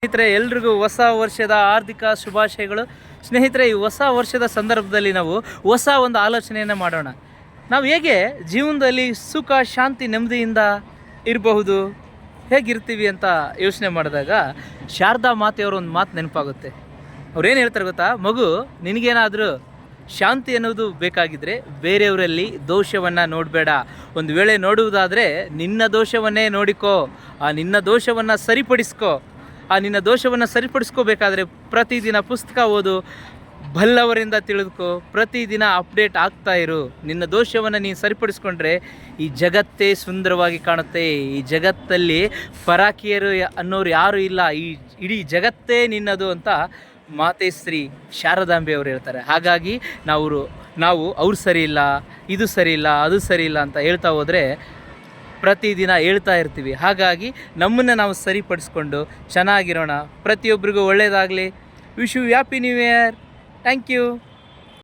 ಸ್ನೇಹಿತರೆ, ಎಲ್ರಿಗೂ ಹೊಸ ವರ್ಷದ ಆರ್ಥಿಕ ಶುಭಾಶಯಗಳು. ಸ್ನೇಹಿತರೆ, ಈ ಹೊಸ ವರ್ಷದ ಸಂದರ್ಭದಲ್ಲಿ ನಾವು ಹೊಸ ಒಂದು ಆಲೋಚನೆಯನ್ನು ಮಾಡೋಣ. ನಾವು ಹೇಗೆ ಜೀವನದಲ್ಲಿ ಸುಖ, ಶಾಂತಿ, ನೆಮ್ಮದಿಯಿಂದ ಇರಬಹುದು, ಹೇಗಿರ್ತೀವಿ ಅಂತ ಯೋಚನೆ ಮಾಡಿದಾಗ ಶಾರದಾ ಮಾತೆಯವರು ಒಂದು ಮಾತು ನೆನಪಾಗುತ್ತೆ. ಅವ್ರೇನು ಹೇಳ್ತಾರೆ ಗೊತ್ತಾ? ಮಗು, ನಿನಗೇನಾದರೂ ಶಾಂತಿ ಅನ್ನೋದು ಬೇಕಾಗಿದ್ದರೆ ಬೇರೆಯವರಲ್ಲಿ ದೋಷವನ್ನು ನೋಡಬೇಡ. ಒಂದು ವೇಳೆ ನೋಡುವುದಾದರೆ ನಿನ್ನ ದೋಷವನ್ನೇ ನೋಡಿಕೋ, ಆ ನಿನ್ನ ದೋಷವನ್ನು ಸರಿಪಡಿಸ್ಕೋ. ಆ ನಿನ್ನ ದೋಷವನ್ನು ಸರಿಪಡಿಸ್ಕೋಬೇಕಾದ್ರೆ ಪ್ರತಿದಿನ ಪುಸ್ತಕ ಓದು, ಬಲ್ಲವರಿಂದ ತಿಳಿದುಕೋ, ಪ್ರತಿದಿನ ಅಪ್ಡೇಟ್ ಆಗ್ತಾ ಇರು. ನಿನ್ನ ದೋಷವನ್ನು ನೀನು ಸರಿಪಡಿಸ್ಕೊಂಡ್ರೆ ಈ ಜಗತ್ತೇ ಸುಂದರವಾಗಿ ಕಾಣುತ್ತೆ. ಈ ಜಗತ್ತಲ್ಲಿ ಪರಾಕಿಯರು ಅನ್ನೋರು ಯಾರೂ ಇಲ್ಲ. ಈ ಇಡೀ ಜಗತ್ತೇ ನಿನ್ನದು ಅಂತ ಮಾತೇಶ್ರೀ ಶಾರದಾಂಬೆ ಅವರು ಹೇಳ್ತಾರೆ. ಹಾಗಾಗಿ ನಾವು ನಾವು ಅವ್ರು ಸರಿ ಇಲ್ಲ, ಇದು ಸರಿ ಇಲ್ಲ, ಅದು ಸರಿ ಇಲ್ಲ ಅಂತ ಹೇಳ್ತಾ ಹೋದರೆ ಪ್ರತಿದಿನ ಹೇಳ್ತಾ ಇರ್ತೀವಿ. ಹಾಗಾಗಿ ನಮ್ಮನ್ನು ನಾವು ಸರಿಪಡಿಸ್ಕೊಂಡು ಚೆನ್ನಾಗಿರೋಣ. ಪ್ರತಿಯೊಬ್ಬರಿಗೂ ಒಳ್ಳೆಯದಾಗಲಿ wish you happy new year thank you